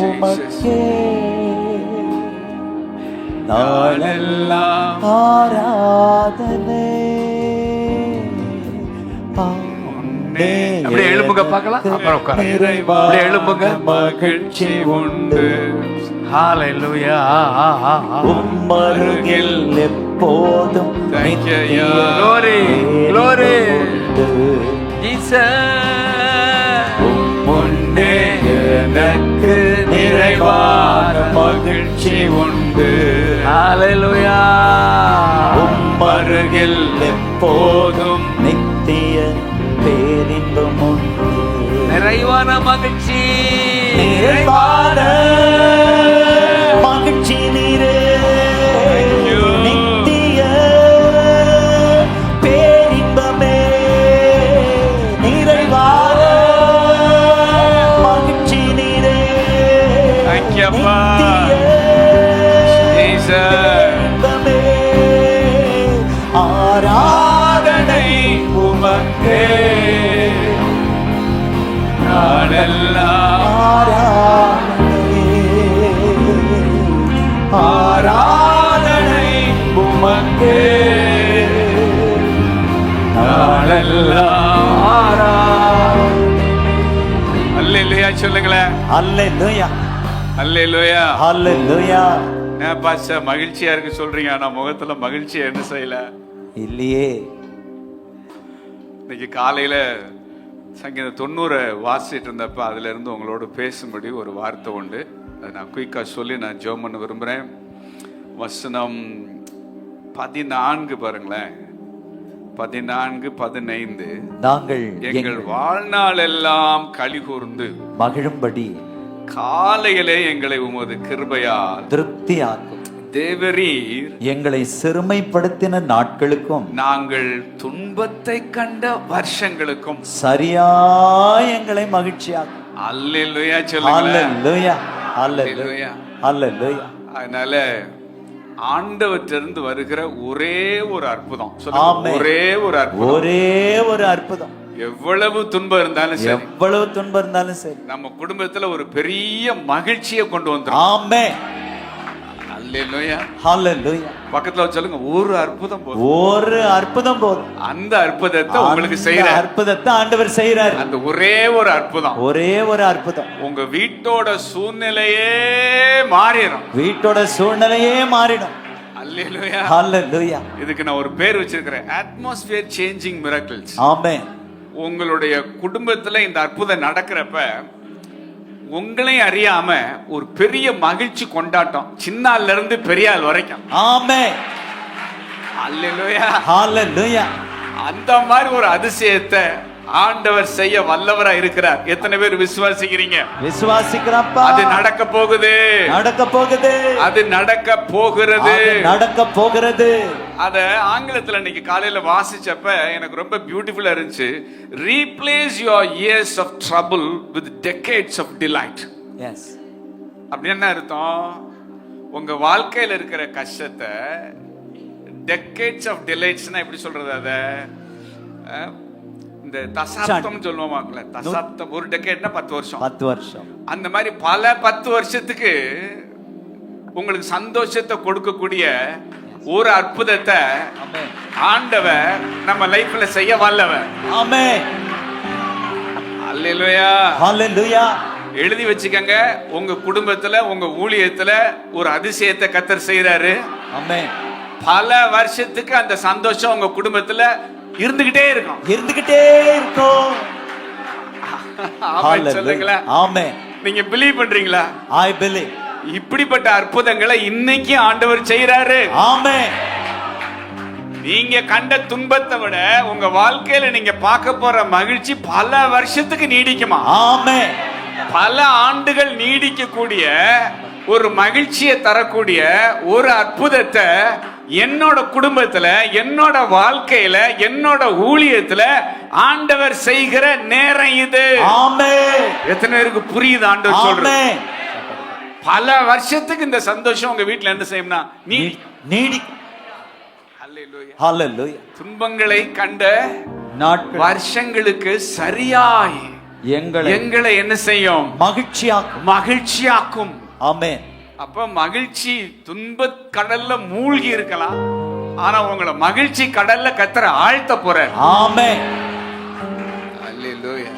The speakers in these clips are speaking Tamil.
உமக்கே நாளெல்லாம் ஆராதனை அப்படியே எழும்புங்க பார்க்கலாம். அப்புறம் அப்படியே எழும்புங்க. மகிழ்ச்சி உண்டு ஹalleluya உம்மருகில் எப்போதும் glory. உண்டு. ஜீசஸ் உம்முன்னே எனக்கு நிறைவான மகிழ்ச்சி உண்டு. ஹalleluya. உம்மருகில் எப்போதும் நித்திய பேரின்பம் உண்டு. நிறைவான மகிழ்ச்சி. நிறைவான மகிழ்ச்ி அல்லேலூயா ஏன் பாஸ்டர் மகிழ்ச்சியா இருக்கு சொல்றீங்க. ஆனா முகத்துல மகிழ்ச்சியா என்ன செய்யல? இல்லையே. இன்னைக்கு காலையில சங்கீத தொண்ணூறை வாசிட்டு இருந்தப்ப அதுல இருந்து உங்களோட பேசும்படி ஒரு வார்த்தை உண்டு. அதை நான் குயிக்கா சொல்லி நான் ஜோம் பண்ண விரும்புறேன். வசனம் பதினான்கு பாருங்களேன். பதினான்கு பதினைந்து. நாங்கள் எங்கள் எங்கள் வாழ்நாள் எல்லாம் களி கூர்ந்து மகிழும்படி காலையிலே எங்களை உமது கிருபையால் திருப்தியாக்கும். தேவரீர். எங்களை சிறுமைப்படுத்தின நாட்களுக்கும் நாங்கள் துன்பத்தை கண்ட வருஷங்களுக்கும். சரியா எங்களை மகிழ்ச்சியாக்கும். அல்லேலூயா சொல்லுங்களேன். அல்லேலூயா அல்லேலூயா. அல்லேலூயா. அதனால ஆண்டவற்றிலிருந்து வருகிற ஒரே ஒரு அற்புதம். சொல்லுங்க. ஒரே ஒரு அற்புதம். ஒரே ஒரு அற்புதம். எவ்வளவு துன்பம் இருந்தாலும் சரி. எவ்வளவு துன்பம் இருந்தாலும் சரி. நம்ம குடும்பத்துல ஒரு பெரிய மகிழ்ச்சியை கொண்டு வந்துரும். ஆமே பக்கத்துல சொல்லுங்க ஒரு அற்புதம் போதும். ஒரு அற்புதம் போதும். அந்த அற்புதத்தை உங்களுக்கு செய்யற அற்புதத்தை ஆண்டவர் செய்யறாரு அந்த ஒரே ஒரு அற்புதம். ஒரே ஒரு அற்புதம். உங்க வீட்டோட சூழ்நிலையே மாறிடும். வீட்டோட சூழ்நிலையே மாறிடும். இதுக்கு நான் ஒரு பேர் வச்சிருக்கிறேன். அட்மாஸ்பியர் சேஞ்சிங் மிராக்கிள்ஸ் ஆமே உங்களுடைய குடும்பத்துல இந்த அற்புதம் நடக்கிறப்ப உங்களையும் அறியாம ஒரு பெரிய மகிழ்ச்சி கொண்டாட்டம். சின்னாள்ல இருந்து பெரிய ஆள் வரைக்கும். ஆமே அல்லேலூயா. ஹalleluya. அந்த மாதிரி ஒரு அதிசயத்தை ஆண்டவர் செய்ய வல்லவரா இருக்கிறார். எத்தனை பேர் விசுவாசிக்கிறீங்க? விசுவாசிக்கிறப்பா. அது நடக்க போகுது. நடக்க போகுது. அது நடக்க போகிறது. நடக்க போகிறது. அத ஆங்கிலத்துல இன்னைக்கு காலையில வாசிச்சப்ப எனக்கு ரொம்ப பியூட்டிஃபுல்லா இருந்துச்சு. Replace your years of trouble with decades of delight S அப்படி என்ன அர்த்தம்? உங்க வாழ்க்கையில இருக்கிற கஷ்டத்தை டெக்கேட்ஸ் ஆஃப் டிலைட்ஸ்னா எப்படி சொல்றது அத? இந்த தசாப்தம் சொல்லுவோமாக்கல தசாப்தம் ஒரு டெக்கேட்னா பத்து வருஷம். பத்து வருஷம். அந்த மாதிரி பல பத்து வருஷத்துக்கு உங்களுக்கு சந்தோஷத்தை கொடுக்கக்கூடிய ஒரு அற்புதத்தை ஆண்டவர் நம்ம லைஃப்ல செய்ய வல்லவர். ஆமே அல்லேலூயா ஹalleluya எழுதி வச்சுக்கங்க உங்க குடும்பத்துல உங்க ஊழியத்துல ஒரு அதிசயத்தை கத்தர் செய்யறாரு ஆமே பல வருஷத்துக்கு அந்த சந்தோஷம் உங்க குடும்பத்துல இருந்துகிட்டே இருக்கும். இருந்துகிட்டே இருக்கும். ஆமே நீங்க பிலீவ் பண்றீங்களா? ஐ பிலீவ் இப்படிப்பட்ட அற்புதங்களை இன்னைக்கு ஆண்டவர் செய்யறாரு ஆமே நீங்க கண்ட துன்பத்தை விட உங்க வாழ்க்கையில நீங்க பார்க்க போற மகிழ்ச்சி பல வருஷத்துக்கு நீடிக்குமா? ஆமே பல ஆண்டுகள் நீடிக்கக்கூடிய ஒரு மகிழ்ச்சியை தரக்கூடிய ஒரு அற்புதத்தை என்னோட குடும்பத்துல என்னோட வாழ்க்கையில என்னோட ஊழியத்துல ஆண்டவர் செய்கிற நேரம் இது. ஆமே எத்தனை பேருக்கு புரியுது ஆண்டவர் சொல்றது? ஆமே பல வருஷத்துக்கு இந்த சந்தோஷம் உங்க வீட்டுல என்ன செய்யும்னா நீ நீடி துன்பங்களை கண்ட நாட்கள். வருஷங்களுக்கு சரியாய் எங்களை எங்களை என்ன செய்யும்? மகிழ்ச்சியாக்கும். மகிழ்ச்சியாக்கும். ஆமென். அப்ப மகிழ்ச்சி துன்ப கடல்ல மூழ்கி இருக்கலாம். ஆனா உங்களை மகிழ்ச்சி கடல்ல கத்துற ஆழ்த்த போற ஆமென்.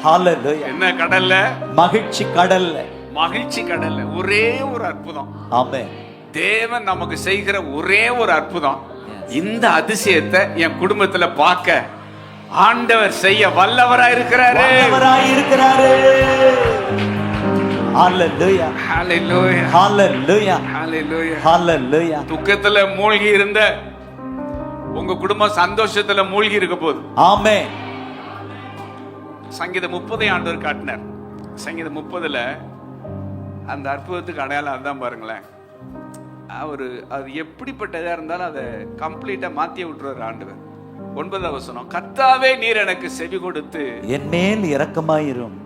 ஹalleluya. என்ன கடல்ல? மகிழ்ச்சி கடல்ல. மகிழ்ச்சி கடல்ல. ஒரே ஒரு அற்புதம். ஆமென். தேவன் நமக்கு செய்கிற ஒரே ஒரு அற்புதம். இந்த அதிசயத்தை என் குடும்பத்துல பார்க்க ஆண்டவர் செய்ய வல்லவரா இருக்கிறாரு வல்லவராய் இருக்கிறாரு ஹalleluya Hallelujah. ஹalleluya Hallelujah. ஹalleluya துக்கத்துல மூழ்கி இருந்த உங்க குடும்பம் சந்தோஷத்துல மூழ்கி இருக்க போகுது. ஆமென் சங்கீதம் முப்பதை ஆண்டவர் காட்டினார். சங்கீதம் முப்பதுல அந்த அற்புதத்துக்கு அடையாளம் அதான் பாருங்களேன். அவரு அது எப்படிப்பட்டதா இருந்தாலும் அதை கம்ப்ளீட்டா மாத்தி விட்டுருவார் ஆண்டவர். ஒன்பதாம் வசனம் கர்த்தாவே நீர் எனக்கு செவி கொடுத்து என் மேல் இரக்கமாயிரும்.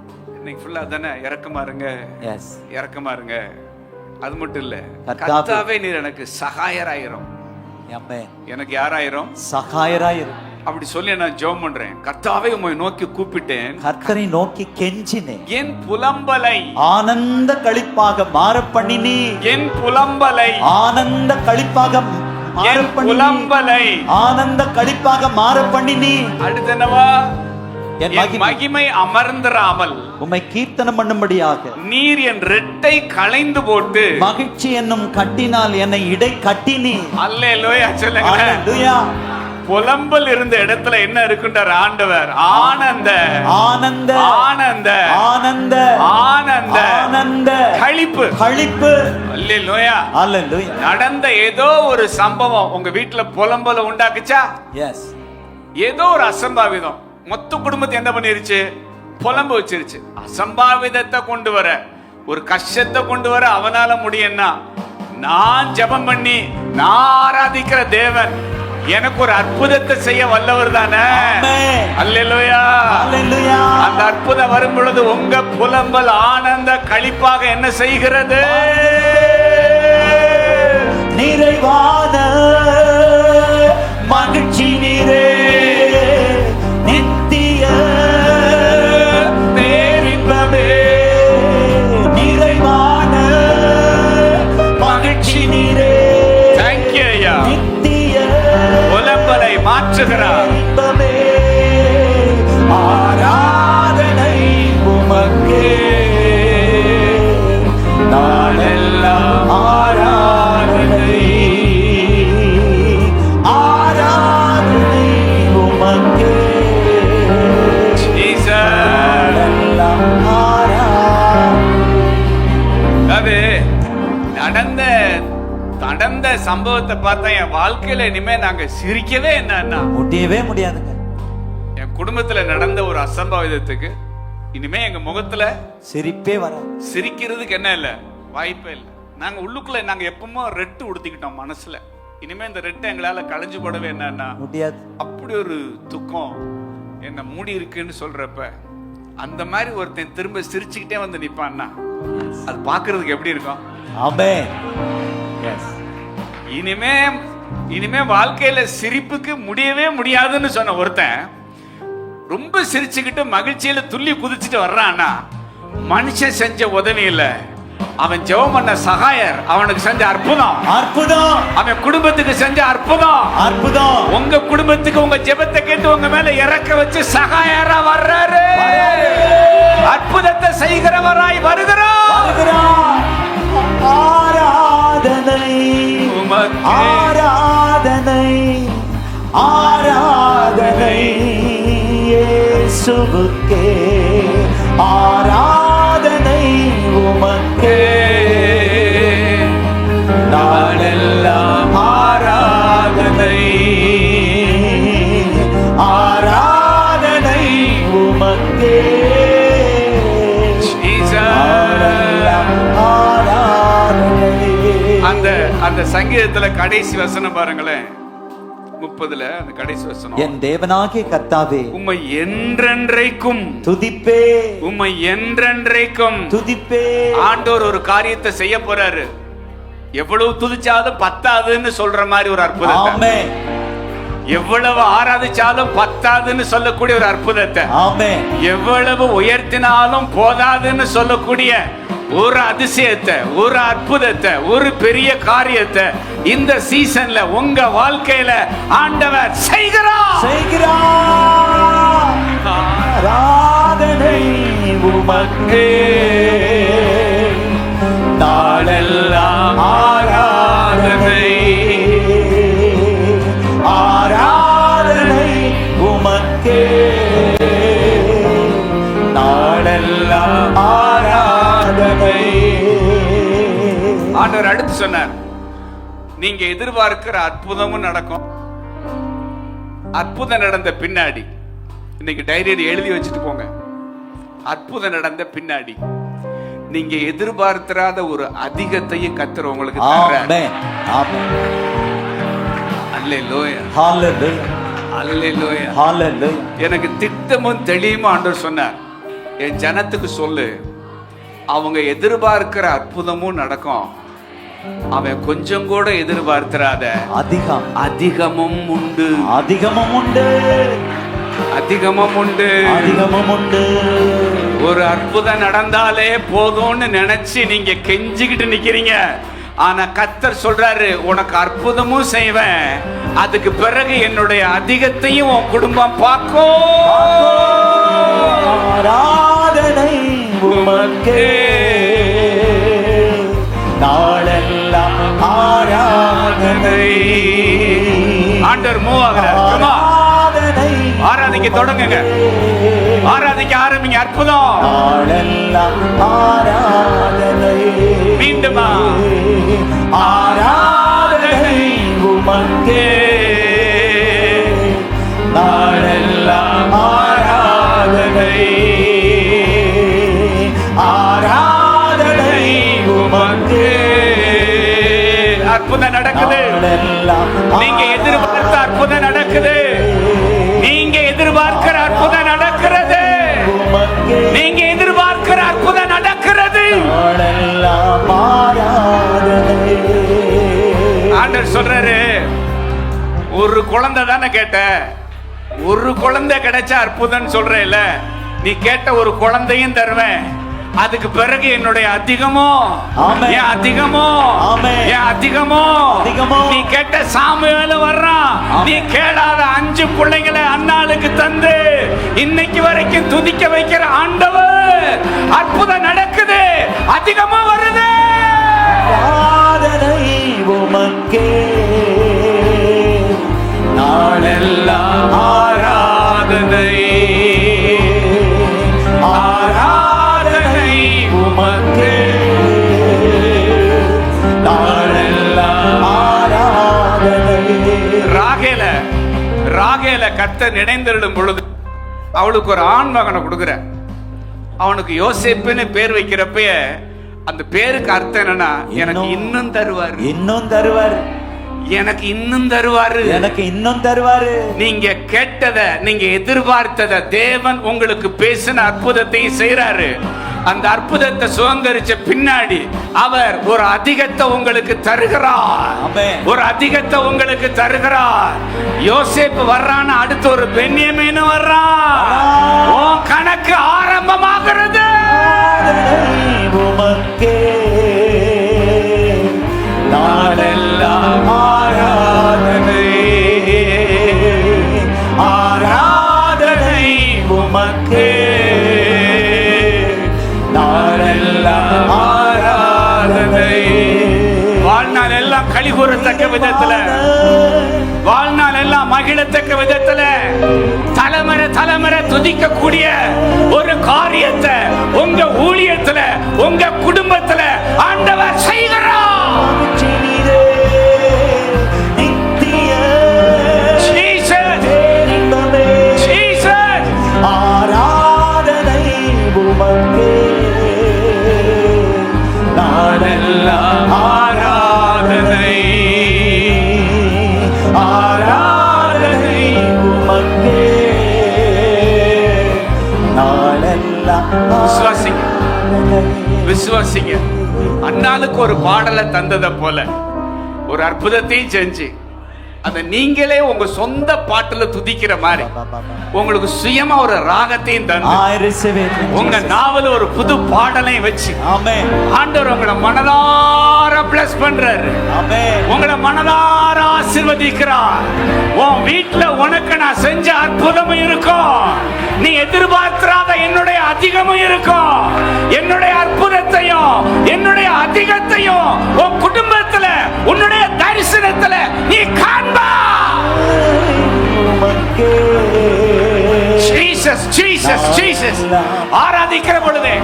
இன்னைக்கு ஃபுல்லா தானே? இறக்கமா இருங்க. எஸ் இறக்கமா இருங்க. அது மட்டும் இல்ல. கர்த்தாவே. நீர் எனக்கு சகாயராயிரும். எனக்கு யாராயிரும்? சகாயராயிரும். அப்படி சொல்லி நான் ஜெபம் பண்றேன். கர்த்தாவே உம்மை நோக்கி கூப்பிட்டேன். கர்த்தரை நோக்கி கெஞ்சினேன். என் புலம்பலை. ஆனந்த களிப்பாக மாற பண்ணினி. என் புலம்பலை. ஆனந்த களிப்பாக மாற என் புலம்பலை. ஆனந்த களிப்பாக மாற பண்ணினி. அடுத்து என்னவா? என் மகிமை. அமர்ந்திராமல் உம்மை கீர்த்தனம் பண்ணும்படியாக நீர் என் ரெட்டை களைந்து போட்டு மகிழ்ச்சி என்னும் கட்டினால் என்னை இடை கட்டினி அல்லே லோயா சொல்லுங்க புலம்பல் இருந்த இடத்துல என்ன இருக்குன்றார் ஆண்டவர்? ஆனந்த. ஆனந்த. ஆனந்த. ஆனந்த. ஆனந்த. ஆனந்த. லோயா ஹalleluya நடந்த ஏதோ ஒரு சம்பவம் உங்க வீட்டுல புலம்பல உண்டாக்குச்சா? எஸ் ஏதோ ஒரு அசம்பாவிதம். மொத்த குடும்பத்தை என்ன பண்ணிருச்சு? புலம்ப வச்சிருச்சு. அசம்பாவிதத்தை கொண்டு வர. ஒரு கஷ்டத்தை கொண்டு வர அவனால முடியும்னா நான் ஜெபம் பண்ணி நான் ஆராதிக்கிற தேவன் எனக்கு ஒரு அற்புதத்தை செய்ய வல்லவர் தானே? ஹalleluya அந்த அற்புதம் வரும் பொழுது உங்க புலம்பல் ஆனந்த களிப்பாக என்ன செய்கிறது? நிறைவான மகிழ்ச்சி நீரே. புலம்பலை சம்பவத்தை பார்த்தா என் வாழ்க்கையில இனிமே நாங்க சிரிக்கவே என்னன்னா முடியவே முடியாதுங்க. என் குடும்பத்துல நடந்த ஒரு அசம்பாவிதத்துக்கு இனிமே எங்க முகத்துல சிரிப்பே வராது. சிரிக்கிறதுக்கு என்ன இல்ல வாய்ப்பே இல்ல. நாங்க உள்ளுக்குள்ள நாங்க எப்பவுமே ரெட்டு உடுத்திக்கிட்டோம் மனசுல. இனிமே இந்த ரெட்டை எங்களால களைஞ்சு போடவே என்னன்னா முடியாது. அப்படி ஒரு துக்கம் என்ன மூடி இருக்குன்னு சொல்றப்ப அந்த மாதிரி ஒருத்தன் திரும்ப சிரிச்சுக்கிட்டே வந்து நிப்பான்னா அது பாக்குறதுக்கு எப்படி இருக்கும்? ஆமென் எஸ் இனிமே இனிமே வாழ்க்கையில சிரிப்புக்கு முடியவே முடியாதுன்னு சொன்ன ஒருத்தன் ரொம்ப சிரிச்சுக்கிட்டு மகிழ்ச்சியில துள்ளி குதிச்சுட்டு வர்றான்னா மனுஷன் செஞ்ச உதவி இல்ல அவன் ஜெபம் பண்ண சகாயர் அவனுக்கு செஞ்ச அற்புதம். அற்புதம். அவன் குடும்பத்துக்கு செஞ்ச அற்புதம். அற்புதம். உங்க குடும்பத்துக்கு உங்க ஜெபத்தை கேட்டு உங்க மேல இறக்க வச்சு சகாயரா வர்றாரு. அற்புதத்தை செய்கிறவராய் வருகிறார். ஆராதனை. ஆராதனை. ஆராதனை. இயேசுவுக்கே. ஆராதனை உமக்கே. நாளெல்லாம் ஆராதனை. ஆராதனை உமக்கே. அந்த அந்த சங்கீதத்துல கடைசி வசனம் பாருங்களேன். முப்பதுல அந்த கடைசி வசனம். என் தேவனாகிய கர்த்தாவே உம்மை என்றென்றைக்கும் துதிப்பே. உம்மை என்றென்றைக்கும் துதிப்பே. ஆண்டவர் ஒரு காரியத்தை செய்ய போறாரு. எவ்வளவு துதிச்சாலும் பத்தாதுன்னு சொல்ற மாதிரி ஒரு அற்புதம் எவ்வளவு ஆராதிச்சாலும் பத்தாதுன்னு சொல்லக்கூடிய ஒரு அற்புதத்தை. எவ்வளவு உயர்த்தினாலும் போதாதுன்னு சொல்லக்கூடிய ஒரு அதிசயத்தை ஒரு அற்புதத்தை ஒரு பெரிய காரியத்தை இந்த சீசன்ல உங்க வாழ்க்கையில ஆண்டவர் செய்கிறார். செய்கிறார் ஆராதனை உமக்கே. நாளெல்லாம் ஆராதனை ஆராதனை. ஆண்டவர் அடுத்து சொன்னார் நீங்க எதிர்பார்க்கிற அற்புதமும் நடக்கும். அற்புதம் நடந்த பின்னாடி இன்னைக்கு டைரியில் எழுதி வச்சுட்டு போங்க. அற்புதம் நடந்த பின்னாடி நீங்க எதிர்பார்த்திராத ஒரு அதிகத்தையும் கத்துற உங்களுக்கு எனக்கு திட்டமும் தெளிவும் ஆண்டவர் சொன்னார். என் ஜனத்துக்கு சொல்லு அவங்க எதிர்பார்க்கிற அற்புதமும் நடக்கும். அவன் கொஞ்சம் கூட எதிர்பார்த்திராத. அதிகம். அதிகமும் உண்டு. அதிகமும் உண்டு. அதிகமும் உண்டு. அதிகமும் உண்டு. ஒரு அற்புதம் நடந்தாலே போதும்னு நினைச்சு நீங்க கெஞ்சிக்கிட்டு நிக்கிறீங்க. ஆனா கத்தர் சொல்றாரு உனக்கு அற்புதமும் செய்வேன். அதுக்கு பிறகு என்னுடைய அதிகத்தையும் உன் குடும்பம் பார்க்கும். ஆராதனை உமக்கே. நாளெல்லாம் ஆராதனை. ஆண்டவர் மூவ் ஆகிறார் ஆராதிக்க தொடங்குங்க. ஆராதிக்க ஆரம்பிங்க. அற்புதம். ஆராதனை. மீண்டுமா ஆராதனை உமக்கே. நாளெல்லாம் ஆராதனை. ஆராதனை உமக்கே. அற்புதம் நடக்குது. நீங்க எதிர்பார்த்த அற்புதம் நடக்குது. நீங்க எதிர்பார்க்கிற அற்புதம் நடக்கிறது. நீங்க எதிர்பார்க்கிற அற்புதம் நடக்கிறது. ஆண்டவர் சொல்றாரு ஒரு குழந்தை தானே கேட்ட? ஒரு குழந்தை கிடைச்சா அற்புதம் சொல்றேல நீ கேட்ட ஒரு குழந்தையும் தருவேன். அதுக்கு பிறகு என்னுடைய அதிகமோ. என் அதிகமோ. என் அதிகமோ அதிகமோ. நீ கேட்ட சாமுவேல வர்றான் ஆமென். நீ கேளாத அஞ்சு பிள்ளைங்களை அண்ணாளுக்கு தந்து இன்னைக்கு வரைக்கும் துதிக்க வைக்கிற ஆண்டவர் அற்புதம் நடக்குது அதிகமா வருது உமக்கே நாளெல்லாம் ஆராதனை ராகேல கத்த நினைந்திருடும் பொழுது அவளுக்கு ஒரு ஆண் மகனை கொடுக்குற அவனுக்கு யோசேப்புன்னு பேர் வைக்கிறப்ப அந்த பேருக்கு அர்த்தம் என்னன்னா எனக்கு இன்னும் தருவாரு. இன்னும் தருவார். எனக்கு இன்னும் தருவாரு. எனக்கு இன்னும் தருவாரு. நீங்க கேட்டத நீங்க எதிர்பார்த்தத தேவன் உங்களுக்கு பேசின அற்புதத்தையும் செய்றாரு. அந்த அற்புதத்தை சுதந்திரிச்ச பின்னாடி அவர் ஒரு அதிகத்தை உங்களுக்கு தருகிறார். ஒரு அதிகத்தை உங்களுக்கு தருகிறார். யோசேப்பு வர்றான்னு அடுத்து ஒரு பென்யமீன் வர்றான் கணக்கு ஆரம்பமாகிறது. உமக்கே. நாளெல்லாம் ஆராதனை வாழ்நாள் எல்லாம் கழிவுறத்தக்க விதத்துல வாழ்நாள் எல்லாம் மகிழத்தக்க விதத்துல தலைமுறை தலைமுறை துதிக்கக்கூடிய ஒரு காரியத்தை உங்க ஊழியத்துல உங்க குடும்பத்துல ஆண்டவர் செய்கிறார். விசுவாசிங்க. அண்ணாளுக்கு ஒரு பாடலை தந்ததை போல. ஒரு அற்புதத்தையும் செஞ்சு. அதை நீங்களே உங்க சொந்த பாட்டுல துதிக்கிற மாதிரி. உங்களுக்கு சுயமா ஒரு ராகத்தையும் தந்து. உங்க. நாவல ஒரு புது பாடலையும் வச்சு. ஆண்டவர் உங்களை மனதார பிளஸ் பண்றாரு. உங்களை மனதார ஆசீர்வதிக்கிறார். உன் வீட்டுல உனக்கு நான் செஞ்ச அற்புதமும் இருக்கும். நீ எதிர்பார்த்திராத என்னுடைய அதிகமும் இருக்கும். என்னுடைய அற்புதத்தையும் என்னுடைய அதிகத்தையும் உன் குடும்பத்துல உன்னுடைய தரிசனத்துல நீ காண்பா. ஜீசஸ் ஜீசஸ் ஜீசஸ் ஆராதிக்கிற பொழுதே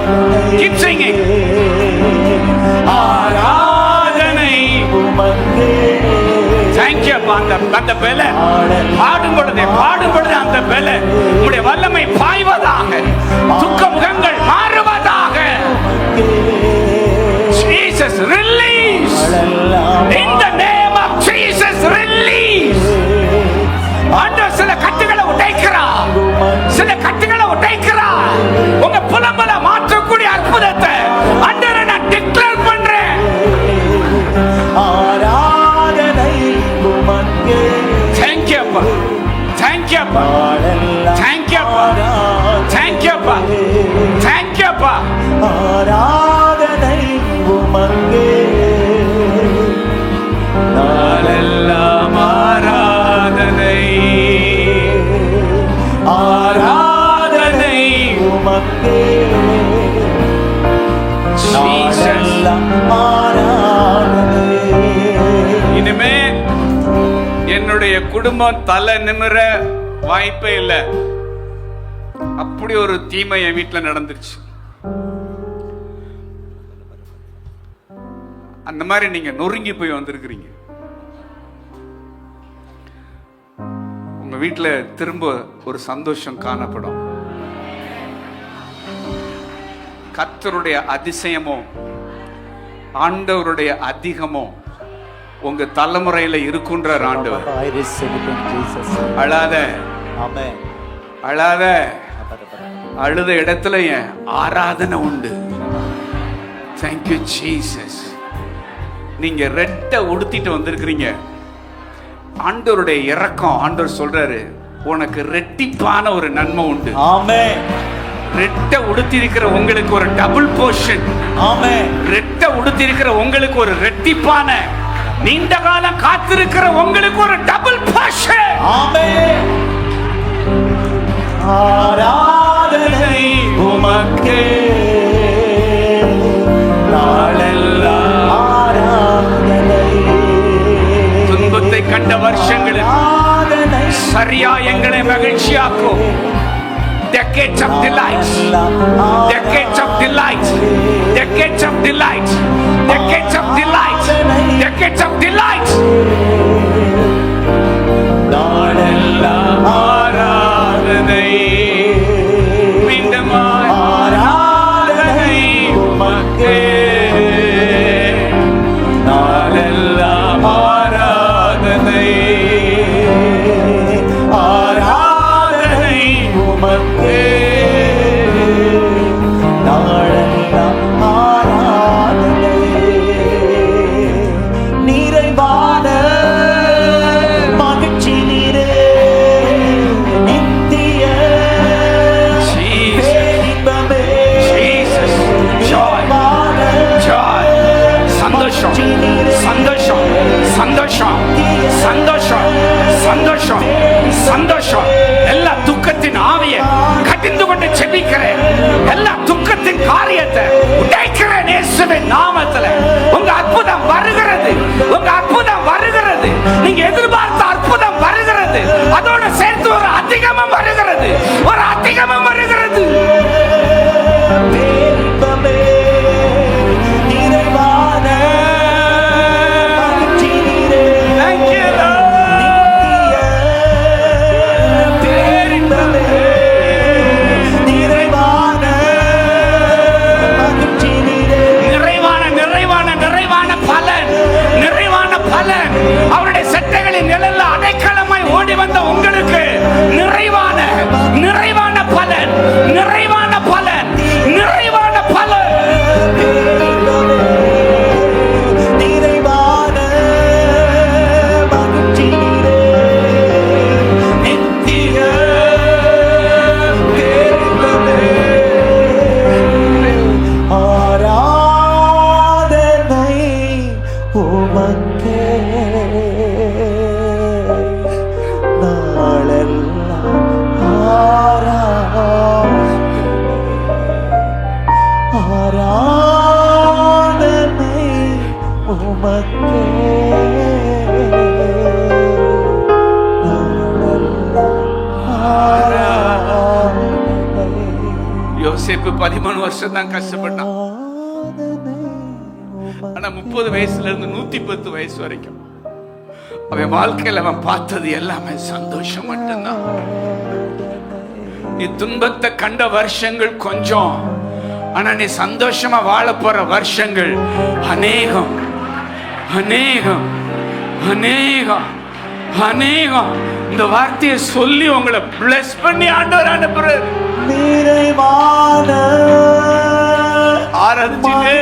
கீப் சிங்கிங் ஆராதனை. உமக்கே தேங்க்யூ அந்த அந்த பெல பாடும் பொழுது பாடும் பொழுது அந்த பெல உங்களுடைய வல்லமை பாய்வதாக துக்க முகங்கள் மாறுவதாக. ஜீசஸ் ரில் அப்பா தேங்க்யூ அப்பா. ஆராதனை உமக்கே. நாளெல்லாம் ஆராதனை. ஆராதனை உமக்கே. இனிமே என்னுடைய குடும்பம் தலை நிமிர வாய்ப்பே இல்லை. அப்படி ஒரு தீமை என் வீட்டில் நடந்துருச்சு. அந்த மாதிரி நீங்க நொறுங்கி போய் வந்திருக்கிறீங்க. உங்க வீட்டில் திரும்ப ஒரு சந்தோஷம் காணப்படும். கர்த்தருடைய அதிசயமோ ஆண்டவருடைய அதிகமோ உங்க தலைமுறையில இருக்குன்றார் ஆண்டவர். அழாத. அழாத. அழுத இடத்துல என் ஆராதனை உண்டு தேங்க்யூ ஜீசஸ் நீங்க ரெட்டை உடுத்திட்டு வந்திருக்கிறீங்க ஆண்டவருடைய இரக்கம் ஆண்டவர் சொல்றாரு உனக்கு ரெட்டிப்பான ஒரு நன்மை உண்டு Amen. ரெட்டை உடுத்தி இருக்கிற உங்களுக்கு ஒரு டபுள் போர்ஷன் Amen. ரெட்டை உடுத்தி இருக்கிற உங்களுக்கு ஒரு ரெட்டிப்பான நீண்ட காலம் காத்திருக்கிற உங்களுக்கு ஒரு டபுள் போர்ஷன் Amen. ஆராதனை உமக்கே துன்பத்தை கண்ட வருஷங்களில் ஆராதனை சரியா எங்களை மகிழ்ச்சியாக்கும் decades of delight decades of delight decades of delight decades of delight decades of delight நாளெல்லாம் ஆராதனை மீண்டும் ஆராதனை. உமக்கே தான் கஷ்டப்பட்டான். ஆனா முப்பது வயசுல இருந்து நூத்தி பத்து வயசு வரைக்கும் அவன் வாழ்க்கையில அவன் பார்த்தது எல்லாமே சந்தோஷம் மட்டும்தான். நீ துன்பத்தை கண்ட வருஷங்கள் கொஞ்சம் ஆனா நீ சந்தோஷமா வாழ போற வருஷங்கள் அநேகம் அநேகம் அநேகம் அநேகம். இந்த வார்த்தையை சொல்லி உங்களை பிளஸ் பண்ணி ஆண்டவர் அனுப்புறாரு நிறைவான ஆராதிச்சுட்டே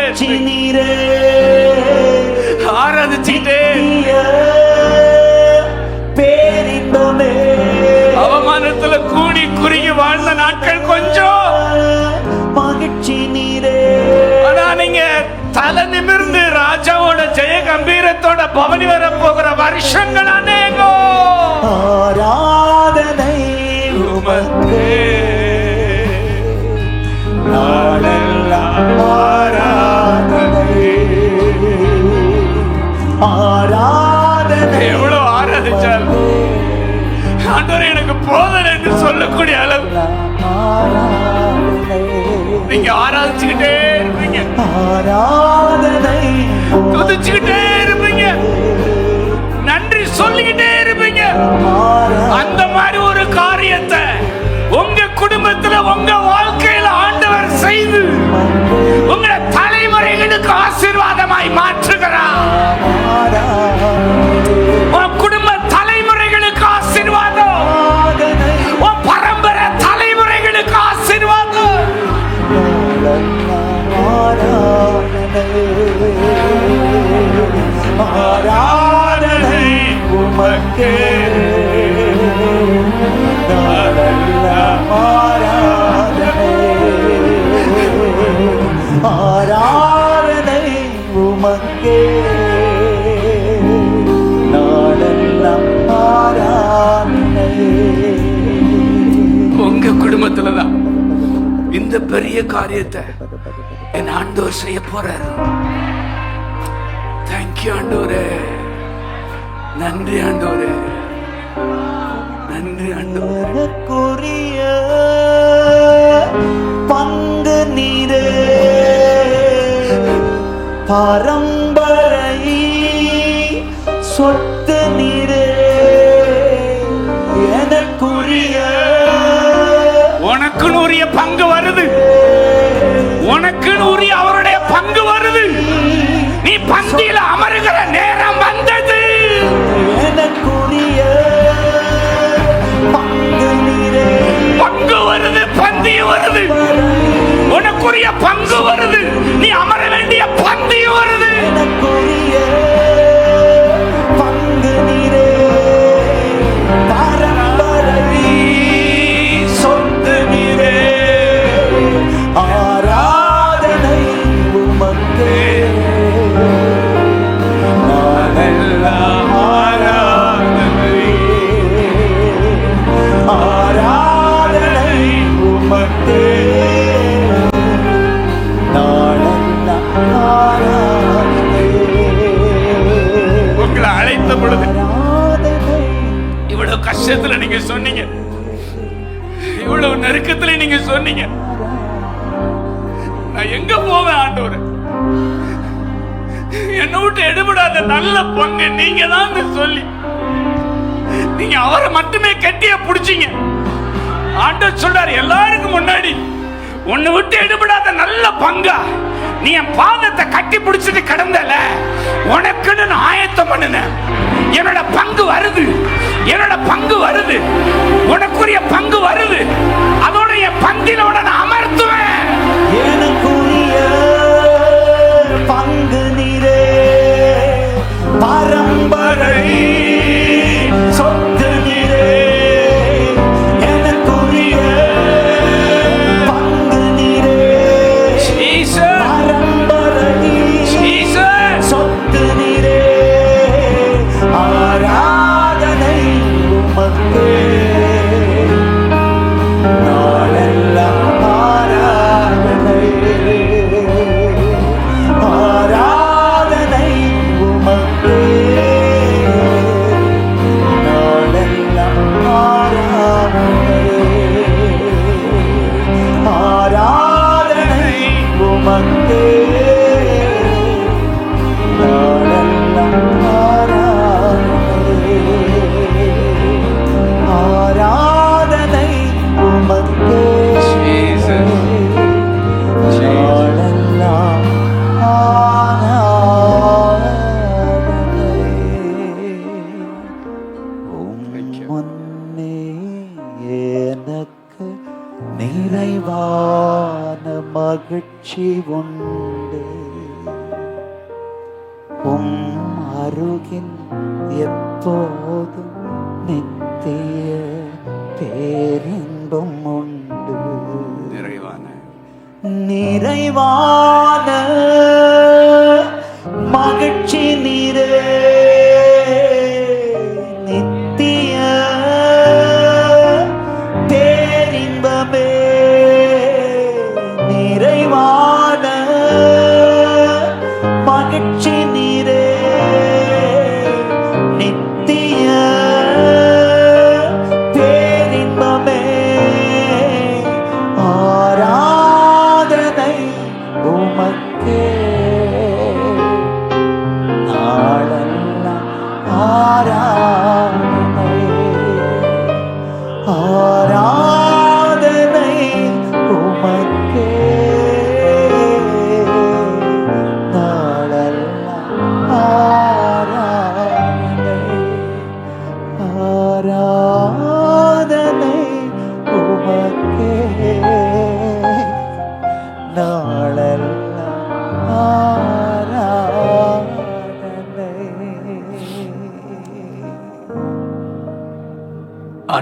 ஆராதிச்சுட்டே பேரின்பமே. அவமானத்துல கூடி குறுகி வாழ்ந்த நாட்கள் கொஞ்சம். மகிழ்ச்சி நீரே. ஆனா நீங்க தலை நிமிர்ந்து ராஜாவோட ஜெய கம்பீரத்தோட பவனி வர போகிற வருஷங்கள் அநேகம் ஆண்டவர் போதல் என்று சொல்லக்கூடிய அளவு. நீங்க ஆராதிச்சுக்கிட்டே இருப்பீங்க. ஆராதனை துதிச்சுக்கிட்டே இருப்பீங்க. நன்றி சொல்லிக்கிட்டே இருப்பீங்க. அந்த மாதிரி ஒரு இந்த பெரிய காரியத்தை என் ஆண்டவர் செய்ய போறாரு. தேங்க்யூ ஆண்டவரே. நன்றி ஆண்டவரே. நன்றி ஆண்டவரே. எனக்குரிய பங்கு நீரே. பரம்பரை சொத்து நீரே. எனக்குரிய உனக்குன்னு உரிய பங்கு வருது. உனக்குன்னு உரிய அவருடைய பங்கு வருது. நீ பந்தியில அமருகிற நேரம் வந்தது. எனக்குரிய பங்கு நீரே. பங்கு வருது பந்தி வருது. உனக்குரிய பங்கு வருது. நீ அமர நல்ல பங்கா. நீ என் பாதத்தை கட்டி பிடிச்சிட்டு கிடந்தல உனக்குன்னு நான் ஆயத்தம் பண்ணினேன். என்னோட பங்கு வருது. என்னோட பங்கு வருது. உனக்குரிய பங்கு வருது. அதோட என் பங்கில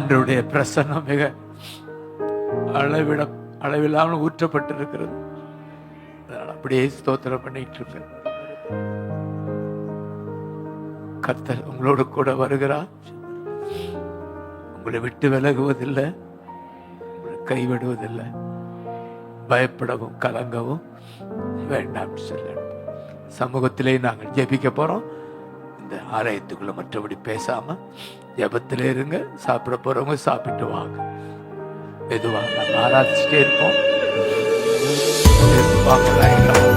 ஆண்டவருடைய பிரசன்னம் மிக அளவிட அளவில்லாமல் ஊற்றப்பட்டிருக்கிறது. அதனால் அப்படியே ஸ்தோத்திரம் பண்ணிட்டு இருக்கேன் கர்த்தர் உங்களோடு கூட வருகிறார். உங்களை விட்டு விலகுவதில்லை. கைவிடுவதில்லை. பயப்படவும் கலங்கவும் வேண்டாம் சொல்ல சமூகத்திலே நாங்கள் ஜெபிக்க போறோம் இந்த ஆலயத்துக்குள்ள மற்றபடி பேசாம ஜெபத்திலே இருங்க சாப்பிட போறவங்க சாப்பிட்டு வாங்க மெதுவாக நம்ம ஆராதிச்சுட்டே இருப்போம் வாங்க வாங்க.